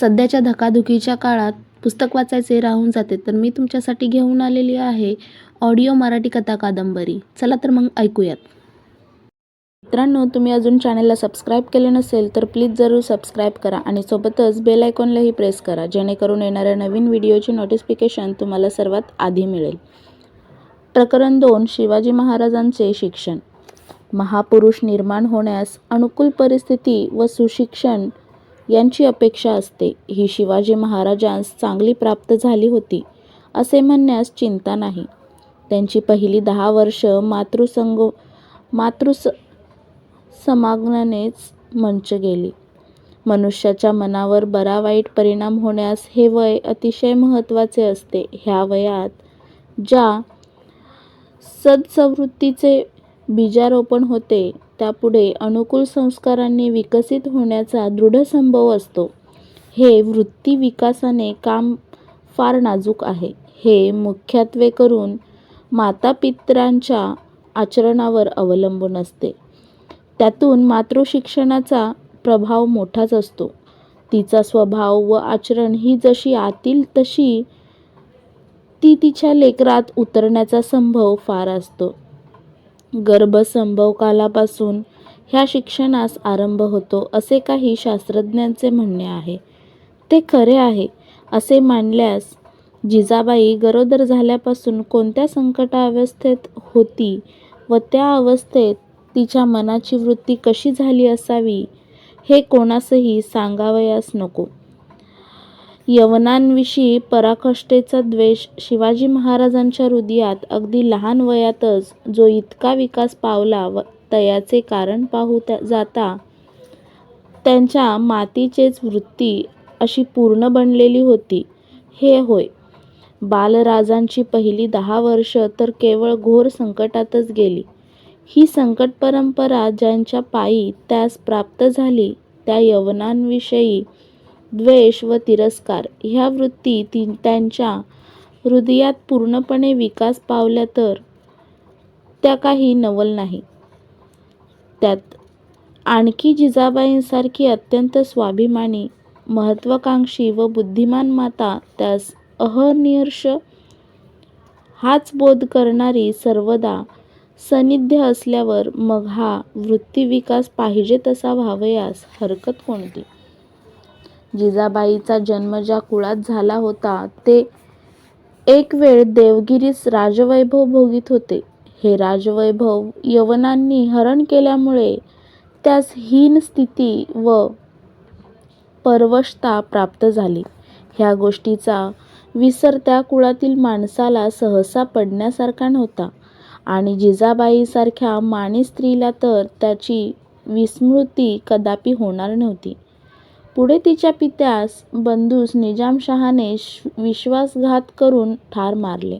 सध्याच्या धकाधुकीच्या काळात पुस्तक वाचायचे राहून जाते तर मी तुमच्यासाठी घेऊन आलेली आहे ऑडिओ मराठी कथा कादंबरी. चला तर मग ऐकूयात. मित्रांनो तुम्ही अजून चॅनलला सबस्क्राईब केले नसेल तर प्लीज जरूर सबस्क्राईब करा आणि सोबतच बेल आयकॉनलाही प्रेस करा जेणेकरून येणाऱ्या नवीन व्हिडिओची नोटिफिकेशन तुम्हाला सर्वात आधी मिळेल. प्रकरण दोन शिवाजी महाराजांचे शिक्षण. महापुरुष निर्माण होण्यास अनुकूल परिस्थिती व सुशिक्षण यांची अपेक्षा असते. ही शिवाजी महाराजांस चांगली प्राप्त झाली होती असे म्हणण्यास चिंता नाही. त्यांची पहिली दहा वर्ष मातृसंग मातृस समागमानेच मंच गेली. मनुष्याच्या मनावर बरा वाईट परिणाम होण्यास हे वय अतिशय महत्त्वाचे असते. ह्या वयात ज्या सद्सवृत्तीचे बीजारोपण होते त्यापुढे अनुकूल संस्कारांनी विकसित होण्याचा दृढ संभव असतो. हे वृत्ती विकासाने काम फार नाजूक आहे. हे मुख्यत्वे करून मातापित्रांच्या आचरणावर अवलंबून असते. त्यातून मातृशिक्षणाचा प्रभाव मोठाच असतो. तिचा स्वभाव व आचरण ही जशी आतील तशी ती तिच्या लेकरात उतरण्याचा संभव फार असतो. गर्भसंभव कालापासून ह्या शिक्षणास आरंभ होतो असे काही शास्त्रज्ञांचे म्हणणे आहे. ते खरे आहे असे मानल्यास जिजाबाई गरोदर झाल्यापासून कोणत्या संकटावस्थेत होती व त्या अवस्थेत तिच्या मनाची वृत्ती कशी झाली असावी हे कोणासही सांगावयास नको. यवनांविषयी पराकाष्ठेचा द्वेष शिवाजी महाराजांच्या हृदयात अगदी लहान वयातच जो इतका विकास पावला व तयाचे कारण पाहू जाता त्यांच्या मातीचेच वृत्ती अशी पूर्ण बनलेली होती. हे होय बालराजांची पहिली दहा वर्ष तर केवळ घोर संकटातच गेली. ही संकट परंपरा ज्यांच्या पायी त्यास प्राप्त झाली त्या यवनांविषयी द्वेष व तिरस्कार ह्या वृत्ती ती त्यांच्या हृदयात पूर्णपणे विकास पावल्या तर त्या काही नवल नाही. त्यात आणखी जिजाबाईंसारखी अत्यंत स्वाभिमानी महत्त्वाकांक्षी व बुद्धिमान माता त्यास अहनिर्ष हाच बोध करणारी सर्वदा सन्निध्य असल्यावर मग हा वृत्तिविकास पाहिजे तसा व्हावयास हरकत कोणती? जिजाबाईचा जन्म ज्या कुळात झाला होता ते एक वेळ देवगिरीस राजवैभव भोगीत होते. हे राजवैभव यवनांनी हरण केल्यामुळे त्यास हीन स्थिती व परवशता प्राप्त झाली. ह्या गोष्टीचा विसर त्या कुळातील माणसाला सहसा पडण्यासारखा नव्हता. आणि जिजाबाईसारख्या माणी स्त्रीला तर त्याची विस्मृती कदापि होणार नव्हती. पुढे तिच्या पित्यास बंधूस निजामशहाने विश्वासघात करून ठार मारले.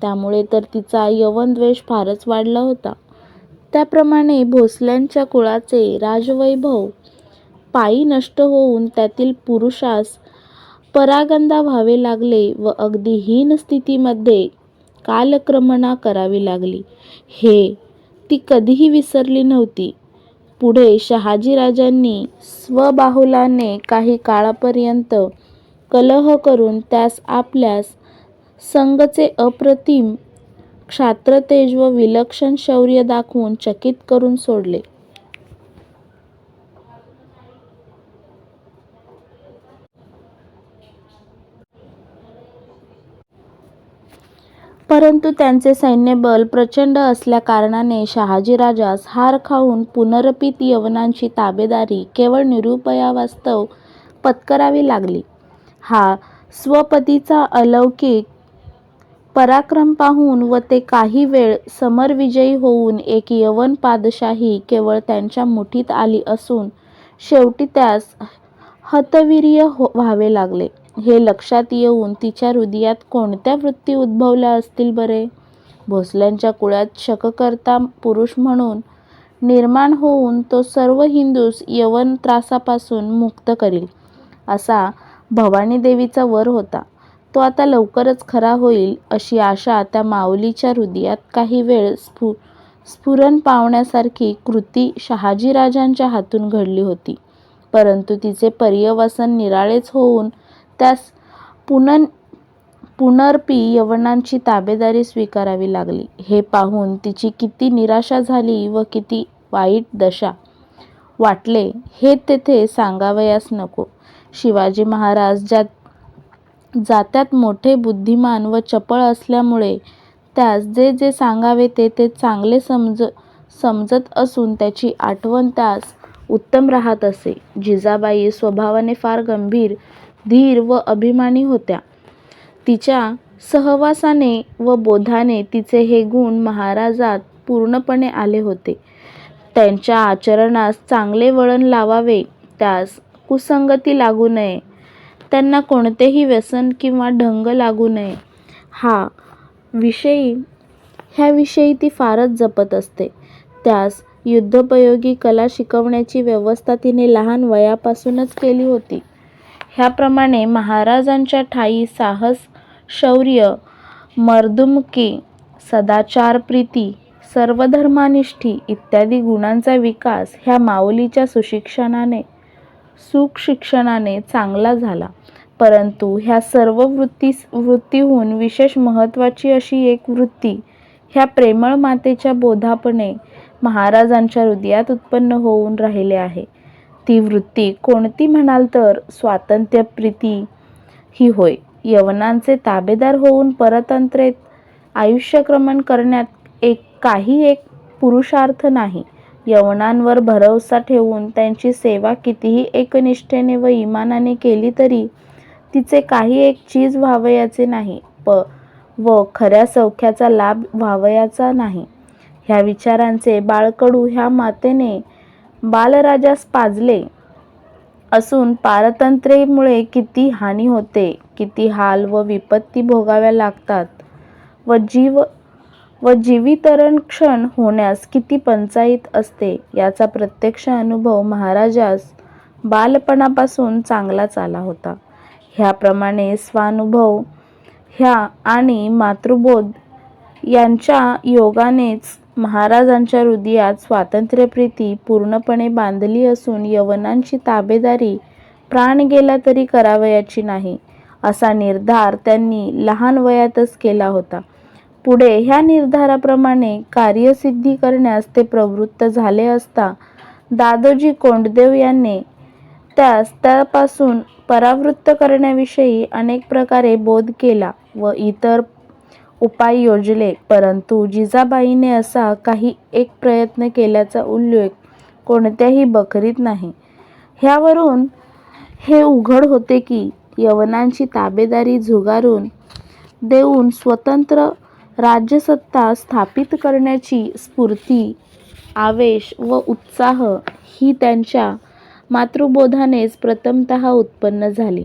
त्यामुळे तर तिचा यवनद्वेष फारच वाढला होता. त्याप्रमाणे भोसल्यांच्या कुळाचे राजवैभव पायी नष्ट होऊन त्यातील पुरुषास परागंदा व्हावे लागले व अगदी हीन स्थितीमध्ये कालक्रमणा करावी लागली. हे ती कधीही विसरली नव्हती. पुढे शहाजीराजांनी स्वबाहुल्याने काही काळापर्यंत कलह करून त्यास आपल्या संगचे अप्रतिम क्षात्रतेज व विलक्षण शौर्य दाखवून चकित करून सोडले. परंतु त्यांचे सैन्यबल प्रचंड असल्याकारणाने शहाजीराजास हार खाऊन पुनरपित यवनांची ताबेदारी केवळ निरुपयावास्तव पत्करावी लागली. हा स्वपतीचा अलौकिक पराक्रम पाहून व ते काही वेळ समरविजयी होऊन एक यवन पादशाही केवळ त्यांच्या मुठीत आली असून शेवटी त्यास हतवीर्य हो व्हावे लागले. हे लक्षात येऊन तिच्या हृदयात कोणत्या वृत्ती उद्भवल्या असतील बरे? भोसल्यांच्या कुळात शककर्ता पुरुष म्हणून निर्माण होऊन तो सर्व हिंदूस यवन त्रासापासून मुक्त करील असा भवानीदेवीचा वर होता. तो आता लवकरच खरा होईल अशी आशा त्या माऊलीच्या हृदयात काही वेळ स्फु स्फुरण पावण्यासारखी कृती शहाजीराजांच्या हातून घडली होती. परंतु तिचे पर्यवसन निराळेच होऊन त्यास पुनन पुनर्पी यवनांची ताबेदारी स्वीकारावी लागली. हे पाहून तिची किती निराशा झाली व किती वाईट दशा वाटले हे तेथे सांगावयास नको. शिवाजी महाराज ज्या जात्यात मोठे बुद्धिमान व चपळ असल्यामुळे त्यास जे जे सांगावे ते ते चांगले समज समजत असून त्याची आठवण त्यास उत्तम राहात असे. जिजाबाई स्वभावाने फार गंभीर, धीर व अभिमानी होत्या. तिच्या सहवासाने व बोधाने तिचे हे गुण महाराजात पूर्णपणे आले होते. त्यांच्या आचरणास चांगले वळण लावावे, त्यास कुसंगती लागू नये, त्यांना कोणतेही व्यसन किंवा ढंग लागू नये, हा विषयी ह्याविषयी ती फारच जपत असते. त्यास युद्धोपयोगी कला शिकवण्याची व्यवस्था तिने लहान वयापासूनच केली होती. ह्याप्रमाणे महाराजांच्या ठायी साहस, शौर्य, मर्दुमकी, सदाचारप्रीति, सर्वधर्मनिष्ठी इत्यादी गुणांचा विकास ह्या माऊलीच्या सुशिक्षणाने सुशिक्षणाने चांगला झाला. परंतु ह्या सर्व वृत्तींहून विशेष महत्त्वाची अशी एक वृत्ती ह्या प्रेमळ मातेच्या बोधापणे महाराजांच्या हृदयात उत्पन्न होऊन राहिले आहे. ती वृत्ती कोणती म्हणाल तर स्वातंत्र्यप्रीति ही होय. यवनांचे ताबेदार होऊन परतंत्रेत आयुष्यक्रमण करण्यात एक काही एक पुरुषार्थ नाही. यवनांवर भरवसा ठेवून त्यांची सेवा कितीही एकनिष्ठेने व इमानाने केली तरी तिचे काही एक चीज व्हावयाचे नाही प व खऱ्या सौख्याचा लाभ व्हावयाचा नाही. ह्या विचारांचे बाळकडू ह्या मातेने बालराजास पाजले असून पारतंत्र्यामुळे किती हानी होते, किती हाल व विपत्ती भोगाव्या लागतात व जीव व जीवितरणक्षण होण्यास किती पंचाईत असते याचा प्रत्यक्ष अनुभव महाराजास बालपणापासून चांगलाच आला होता. ह्याप्रमाणे स्वानुभव ह्या आणि मातृबोध यांच्या योगानेच महाराजांच्या हृदयात स्वातंत्र्यप्रीती पूर्णपणे बांधली असून यवनांची ताबेदारी प्राण गेला तरी करावयाची नाही, असा निर्धार त्यांनी लहान वयातच केला होता. पुढे ह्या निर्धाराप्रमाणे कार्यसिद्धी करण्यास ते प्रवृत्त झाले असता दादोजी कोंडदेव यांनी त्यास त्यापासून परावृत्त करण्याविषयी अनेक प्रकारे बोध केला व इतर उपाय योजले, परंतु जिजाबाईने असा काही एक प्रयत्न केल्याचा उल्लेख कोणत्याही बखरीत नाही. ह्यावरून हे उघड होते की यवनांची ताबेदारी झुगारून देऊन स्वतंत्र राज्यसत्ता स्थापित करण्याची स्फूर्ती, आवेश व उत्साह ही त्यांच्या मातृबोधानेच प्रथमतः उत्पन्न झाली,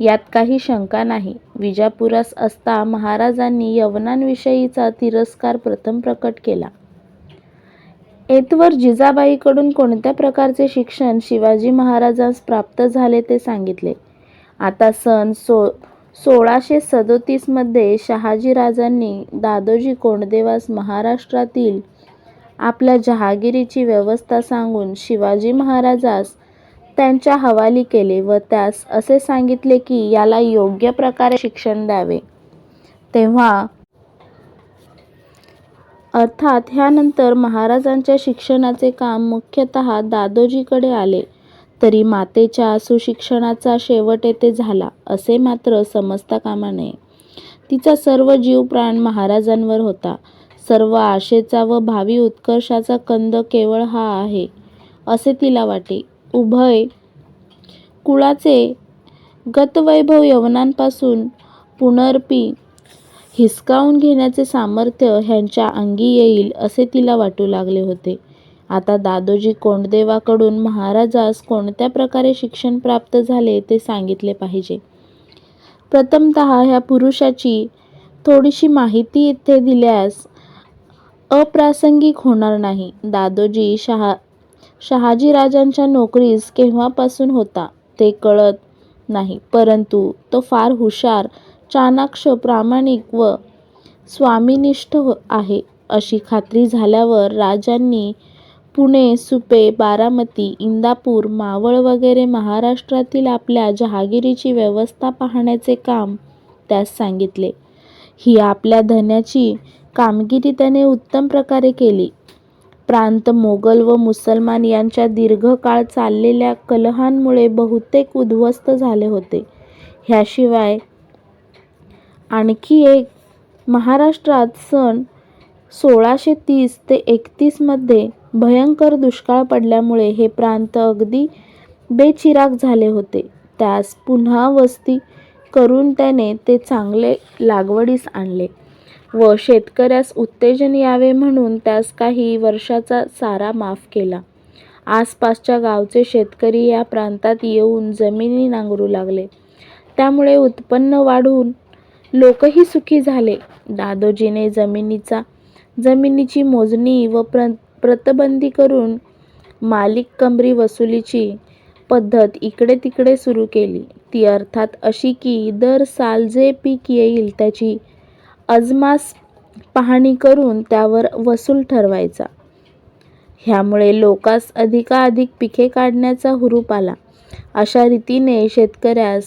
यात काही शंका नाही. विजापुरास असता महाराजांनी यवनांविषयीचा तिरस्कार प्रथम प्रकट केला. येथवर जिजाबाईकडून कोणत्या प्रकारचे शिक्षण शिवाजी महाराजांस प्राप्त झाले ते सांगितले. आता सन सोळाशे सदोतीसमध्ये शहाजीराजांनी दादोजी कोंडदेवास महाराष्ट्रातील आपल्या जहागिरीची व्यवस्था सांगून शिवाजी महाराजास त्यांच्या हवाली केले व त्यास असे सांगितले की याला योग्य प्रकारे शिक्षण द्यावे. तेव्हा अर्थात ह्यानंतर महाराजांच्या शिक्षणाचे काम मुख्यतः दादोजीकडे आले तरी मातेच्या सुशिक्षणाचा शेवट येथे झाला असे मात्र समजता कामा नये. तिचा सर्व जीव प्राण महाराजांवर होता. सर्व आशेचा व भावी उत्कर्षाचा कंद केवळ हा आहे, असे तिला वाटे. उभय कुळाचे गतवैभव यवनांपासून पुनर्पी हिसकावून घेण्याचे सामर्थ्य ह्यांच्या अंगी येईल असे तिला वाटू लागले होते. आता दादोजी कोंडदेवाकडून महाराजास कोणत्या प्रकारे शिक्षण प्राप्त झाले ते सांगितले पाहिजे. प्रथमतः ह्या पुरुषाची थोडीशी माहिती येथे दिल्यास अप्रासंगिक होणार नाही. दादोजी शहा शहाजीराजांच्या नोकरीस केव्हापासून होता ते कळत नाही, परंतु तो फार हुशार, चाणाक्ष, प्रामाणिक व स्वामिनिष्ठ आहे अशी खात्री झाल्यावर राजांनी पुणे सुपे बारामती इंदापूर मावळ वगैरे महाराष्ट्रातील आपल्या जहागिरीची व्यवस्था पाहण्याचे काम त्यास सांगितले. ही आपल्या धन्याची कामगिरी त्याने उत्तम प्रकारे केली. प्रांत मोगल व मुसलमान यांच्या दीर्घकाळ चाललेल्या कलहांमुळे बहुतेक उद्ध्वस्त झाले होते. ह्याशिवाय आणखी एक महाराष्ट्रात सन सोळाशे तीस ते एकतीसमध्ये भयंकर दुष्काळ पडल्यामुळे हे प्रांत अगदी बेचिराख झाले होते. त्यास पुन्हा वस्ती करून त्याने ते चांगले लागवडीस आणले. व शेतकऱ्यास उत्तेजन यावे म्हणून त्यास काही वर्षाचा सारा माफ केला. आसपासच्या गावचे शेतकरी या प्रांतात येऊन जमिनी नांगरू लागले. त्यामुळे उत्पन्न वाढून लोकही सुखी झाले. दादोजीने जमिनीचा जमिनीची मोजणी व प्र प्रतबंदी करून मालिक कमरी वसुलीची पद्धत इकडे तिकडे सुरू केली. ती अर्थात अशी की दर साल जे पीक येईल त्याची अजमास पाहणी करून त्यावर वसूल ठरवायचा. ह्यामुळे लोकास अधिकाधिक पिके काढण्याचा हुरूप आला. अशा रीतीने शेतकऱ्यास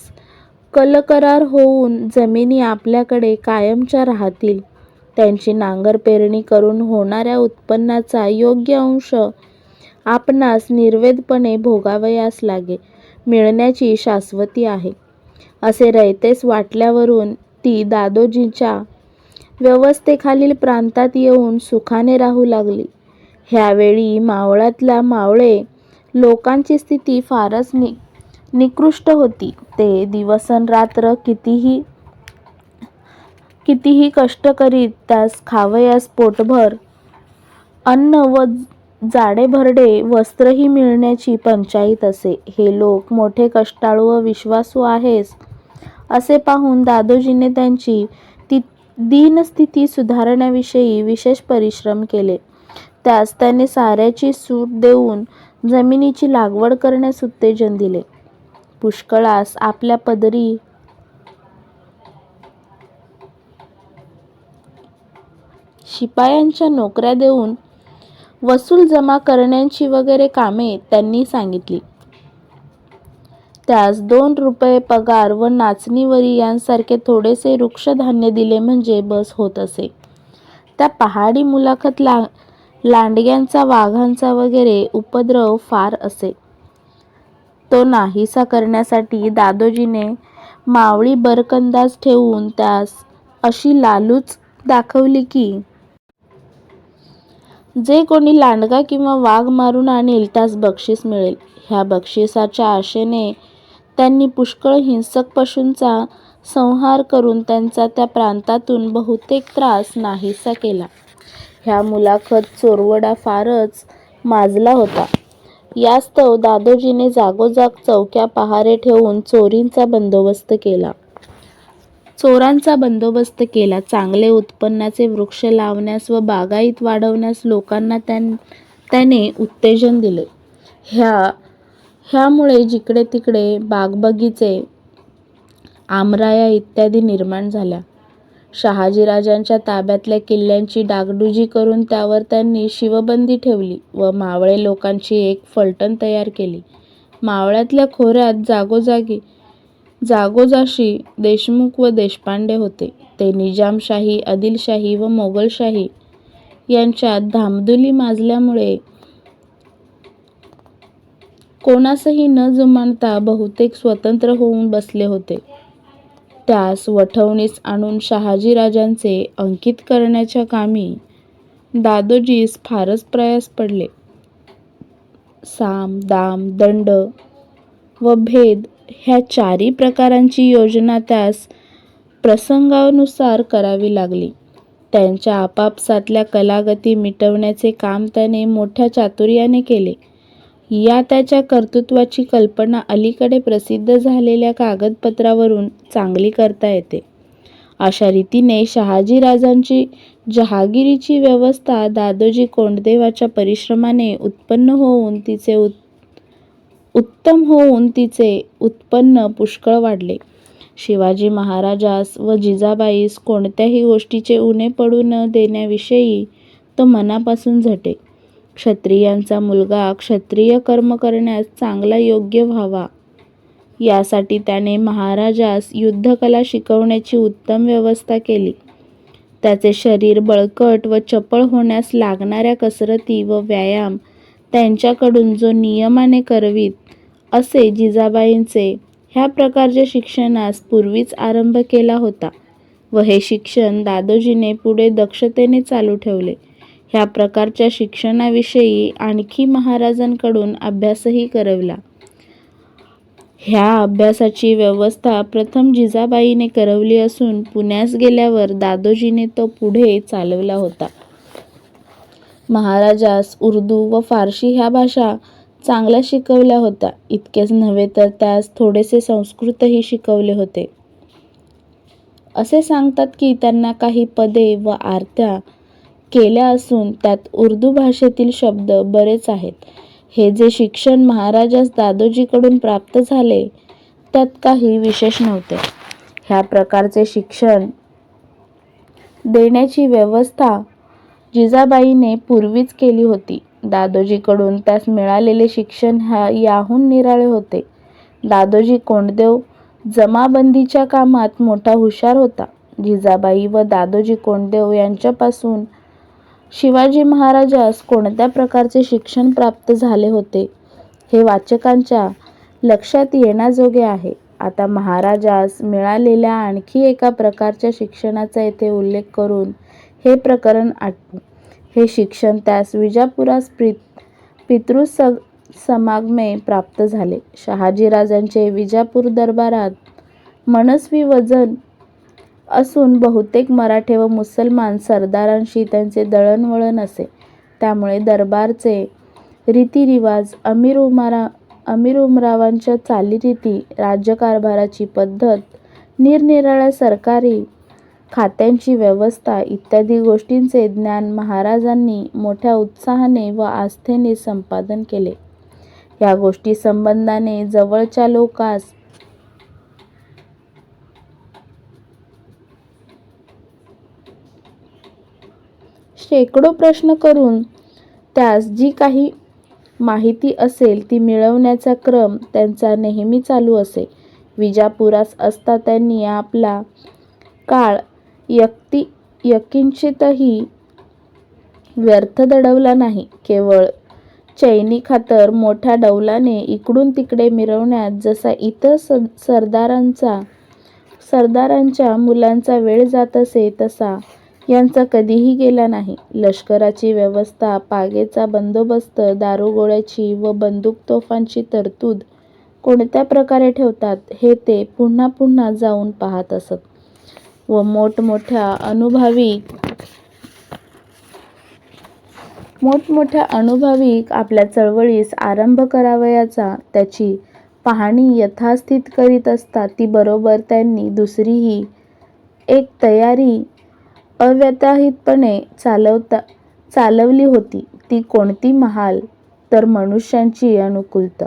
कलकरार होऊन जमिनी आपल्याकडे कायमच्या राहतील. त्यांची नांगर पेरणी करून होणाऱ्या उत्पन्नाचा योग्य अंश आपणास निर्वेदपणे भोगावयास लागे मिळण्याची शाश्वती आहे. असे रयतेस वाटल्यावरून ती दादोजींच्या व्यवस्थेखालील प्रांतात येऊन सुखाने राहू लागली. ह्यावेळी मावळातल्या मावळे लोकांची स्थिती फारच नि निकृष्ट होती. ते दिवसनरात्र कितीही कितीही कष्ट करीत त्यास खावयास पोटभर अन्न व जाडेभरडे वस्त्रही मिळण्याची पंचाईत असे. हे लोक मोठे कष्टाळू व विश्वासू आहेस असे पाहून दादोजीने त्यांची दीनस्थिती सुधारण्याविषयी विशेष परिश्रम केले. त्यास त्याने साऱ्याची सूट देऊन जमिनीची लागवड करण्यास उत्तेजन दिले. पुष्कळास आपल्या पदरी शिपायांच्या नोकऱ्या देऊन वसूल जमा करण्याची वगैरे कामे त्यांनी सांगितली. त्यास दोन रुपये पगार व नाचणीवरी यांसारखे थोडेसे वृक्षधान्य दिले म्हणजे बस होत असे. त्या पहाडी मुलाखत ला लांडग्यांचा वाघांचा वगैरे उपद्रव फार असे. तो नाहीसा करण्यासाठी दादोजीने मावळी बरकंदाज ठेवून त्यास अशी लालूच दाखवली की जे कोणी लांडगा किंवा वाघ मारून आणील त्यास बक्षीस मिळेल. ह्या बक्षिसाच्या आशेने त्यांनी पुष्कळ हिंसक पशूंचा संहार करून त्यांचा त्या प्रांतातून बहुतेक त्रास नाहीसा केला. ह्या मुलाखत चोरवडा फारच माजला होता. यास्तव दादोजीने जागोजाग चौक्या पहारे ठेवून चोरींचा बंदोबस्त केला. चोरांचा बंदोबस्त केला. चांगले उत्पन्नाचे वृक्ष लावण्यास व बागाईत वाढवण्यास लोकांना त्यां त्याने उत्तेजन दिले. ह्या ह्यामुळे जिकडे तिकडे बागबगीचे आमराया इत्यादी निर्माण झाल्या. शहाजीराजांच्या ताब्यातल्या किल्ल्यांची डागडुजी करून त्यावर त्यांनी शिवबंदी ठेवली व मावळे लोकांची एक फलटण तयार केली. मावळ्यातल्या खोऱ्यात जागोजागी जागोजाशी देशमुख व देशपांडे होते. ते निजामशाही आदिलशाही व मोगलशाही यांच्यात धामधुली माजल्यामुळे कोणासही न जुमानता बहुतेक स्वतंत्र होऊन बसले होते. त्यास वठवणीस आणून शहाजीराजांचे अंकित करण्याच्या कामी दादोजीस फारच प्रयास पडले. साम दाम दंड व भेद ह्या चारी प्रकारांची योजना त्यास प्रसंगानुसार करावी लागली. त्यांच्या आपापसातल्या कलागती मिटवण्याचे काम त्याने मोठ्या चातुर्याने केले. या त्याच्या कर्तृत्वाची कल्पना अलीकडे प्रसिद्ध झालेल्या कागदपत्रावरून चांगली करता येते. अशा रीतीने शहाजीराजांची जहागिरीची व्यवस्था दादोजी कोंडदेवाच्या परिश्रमाने उत्पन्न होऊन तिचे उत् उत्तम होऊन तिचे उत्पन्न पुष्कळ वाढले. शिवाजी महाराजास व जिजाबाईस कोणत्याही गोष्टीचे उणे पडू न देण्याविषयी तो मनापासून झटे. क्षत्रियांचा मुलगा क्षत्रिय कर्म करण्यास चांगला योग्य व्हावा यासाठी त्याने महाराजास युद्धकला शिकवण्याची उत्तम व्यवस्था केली. त्याचे शरीर बळकट व चपळ होण्यास लागणाऱ्या कसरती व व्यायाम त्यांच्याकडून जो नियमाने करवीत असे जिजाबाईंचे ह्या प्रकारच्या शिक्षणास पूर्वीच आरंभ केला होता व हे शिक्षण दादोजीने पुढे दक्षतेने चालू ठेवले. ह्या प्रकारच्या शिक्षणाविषयी आणखी महाराजांकडून अभ्यासही करविला. ह्या अभ्यासाची व्यवस्था प्रथम जिजाबाईने करवली असून पुण्यास गेल्यावर दादोजीने तो पुढे चालविला होता. महाराजास उर्दू व फारशी ह्या भाषा चांगल्या शिकवल्या होत्या. इतकेच नव्हे तर त्यास थोडेसे संस्कृतही शिकवले होते. असे सांगतात की त्यांना काही पदे व आरत्या केल्या असून त्यात उर्दू भाषेतील शब्द बरेच आहेत. हे जे शिक्षण महाराजास दादोजीकडून प्राप्त झाले त्यात काही विशेष नव्हते. ह्या प्रकारचे शिक्षण देण्याची व्यवस्था जिजाबाईने पूर्वीच केली होती. दादोजीकडून त्यास मिळालेले शिक्षण याहून निराळे होते. दादोजी कोंडदेव जमाबंदीच्या कामात मोठा हुशार होता. जिजाबाई व दादोजी कोंडदेव यांच्यापासून शिवाजी महाराजास कोणत्या प्रकारचे शिक्षण प्राप्त झाले होते हे वाचकांच्या लक्षात येण्याजोगे आहे. आता महाराजास मिळालेल्या आणखी एका प्रकारच्या शिक्षणाचा येथे उल्लेख करून हे प्रकरण आटपू. हे शिक्षण त्यास विजापुरास पितृसमागमे प्राप्त झाले. शहाजीराजांचे विजापूर दरबारात मनस्वी वजन असून बहुतेक मराठे व मुसलमान सरदारांशी त्यांचे दळणवळण असे. त्यामुळे दरबारचे रीतिरिवाज, अमीर उमारा अमीर उमरावांच्या चालीरीती, राज्यकारभाराची पद्धत, निरनिराळ्या सरकारी खात्यांची व्यवस्था इत्यादी गोष्टींचे ज्ञान महाराजांनी मोठ्या उत्साहाने व आस्थेने संपादन केले. या गोष्टी संबंधाने जवळच्या लोकांस शेकडो प्रश्न करून त्यास जी काही माहिती असेल ती मिळवण्याचा क्रम त्यांचा नेहमी चालू असे. विजापुरास असता त्यांनी आपला काळ यक्ती यकिंचितही व्यर्थ दडवला नाही. केवळ चैनी खातर मोठ्या डौलाने इकडून तिकडे मिरवण्यात जसा इतर सरदारांचा सरदारांच्या मुलांचा वेळ जात असे तसा यांचा कधीही गेला नाही. लष्कराची व्यवस्था, पागेचा बंदोबस्त, दारुगोळ्याची व बंदूकतोफांची तरतूद कोणत्या प्रकारे ठेवतात हे ते पुन्हा पुन्हा जाऊन पाहात असत व मोठमोठ्या अनुभवीक आपल्या चळवळीस आरंभ करावयाचा त्याची पाहणी यथास्थित करीत असता ती बरोबर त्यांनी दुसरीही एक तयारी अव्यवहितपणे चालवली होती. ती कोणती महाल तर मनुष्यांची अनुकूलता.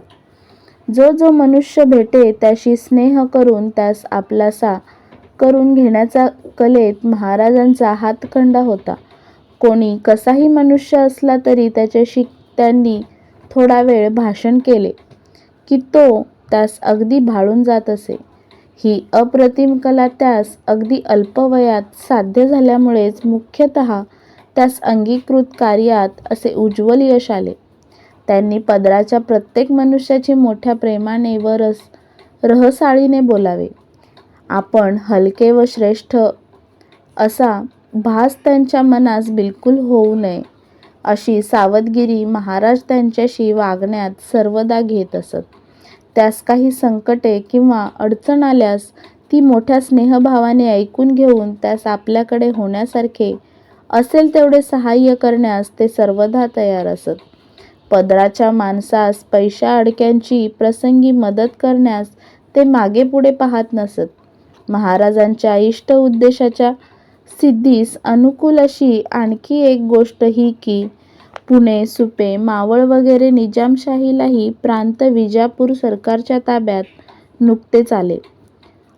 जो जो मनुष्य भेटे त्याशी स्नेह करून त्यास आपलासा करून घेण्याचा कलेत महाराजांचा हातखंडा होता. कोणी कसाही मनुष्य असला तरी त्याच्याशी त्यांनी थोडा वेळ भाषण केले की तो त्यास अगदी भाळून जात असे. ही अप्रतिम कला त्यास अगदी अल्पवयात साध्य झाल्यामुळेच मुख्यतः त्यास अंगीकृत कार्यात असे उज्ज्वल यश आले. त्यांनी पदराच्या प्रत्येक मनुष्याची मोठ्या प्रेमाने व रस रहसाळीने बोलावे. आपण हलके व श्रेष्ठ असा भास त्यांच्या मनास बिलकुल होऊ नये अशी सावधगिरी महाराज त्यांच्याशी वागण्यात सर्वदा घेत असत. त्यास काही संकटे किंवा अडचण आल्यास ती मोठ्या स्नेहभावाने ऐकून घेऊन त्यास आपल्याकडे होण्यासारखे असेल तेवढे सहाय्य करण्यास ते सर्वदा तयार असत. पदराच्या माणसास पैशा अडक्यांची प्रसंगी मदत करण्यास ते मागेपुढे पाहत नसत. महाराजांच्या इष्ट उद्देशाच्या सिद्धीस अनुकूल अशी आणखी एक गोष्ट ही की पुणे, सुपे, मावळ वगैरे निजामशाहीलाही प्रांत विजापूर सरकारच्या ताब्यात नुकतेच आले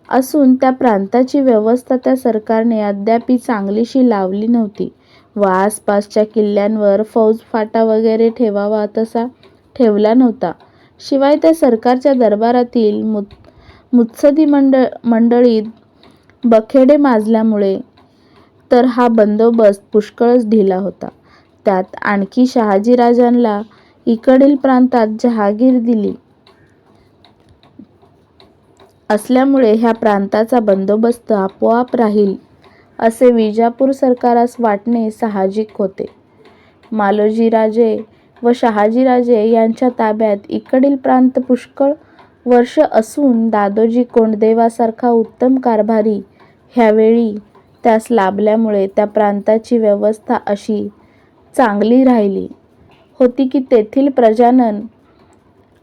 असून त्या प्रांताची व्यवस्था त्या सरकारने अद्यापि चांगलीशी लावली नव्हती व आसपासच्या किल्ल्यांवर फौजफाटा वगैरे ठेवावा तसा ठेवला नव्हता. शिवाय त्या सरकारच्या दरबारातील मुत्सद्दी मंडळीत बखेडे माजल्यामुळे तर हा बंदोबस्त पुष्कळच ढिला होता. त्यात आणखी शहाजीराजांना इकडील प्रांतात जहागीर दिली असल्यामुळे ह्या प्रांताचा बंदोबस्त आपोआप राहील असे विजापूर सरकारास वाटणे साहजिक होते. मालोजीराजे व शहाजीराजे यांच्या ताब्यात इकडील प्रांत पुष्कळ वर्ष असून दादोजी कोंडदेवासारखा उत्तम कारभारी ह्यावेळी त्यास लाभल्यामुळे त्या प्रांताची व्यवस्था अशी चांगली राहिली. होती की तेथील प्रजानन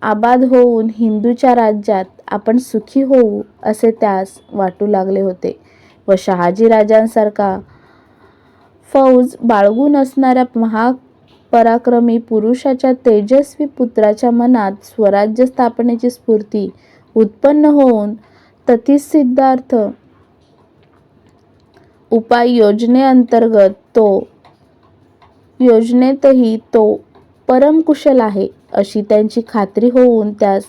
आबाद होऊन हिंदूच्या राज्यात आपण सुखी होऊ असे त्यास वाटू लागले होते व शहाजी राजांसारखा फौज बाळगून असणाऱ्या महापराक्रमी पुरुषाच्या तेजस्वी पुत्राच्या मनात स्वराज्य स्थापनेची स्फूर्ती उत्पन्न होऊन तत्सिद्धार्थ उपाय योजनेतही तो परम कुशल आहे अशी त्यांची खात्री होऊन त्यास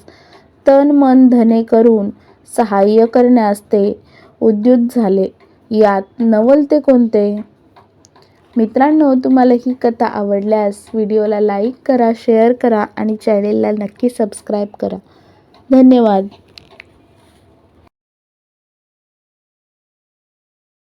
तन मन धने करून सहाय्य करण्यास ते उद्युत झाले. यात नवल ते कोणते? मित्रांनो तुम्हाला ही कथा आवडल्यास व्हिडिओला लाईक करा शेअर करा आणि चॅनेलला नक्की सबस्क्राईब करा. धन्यवाद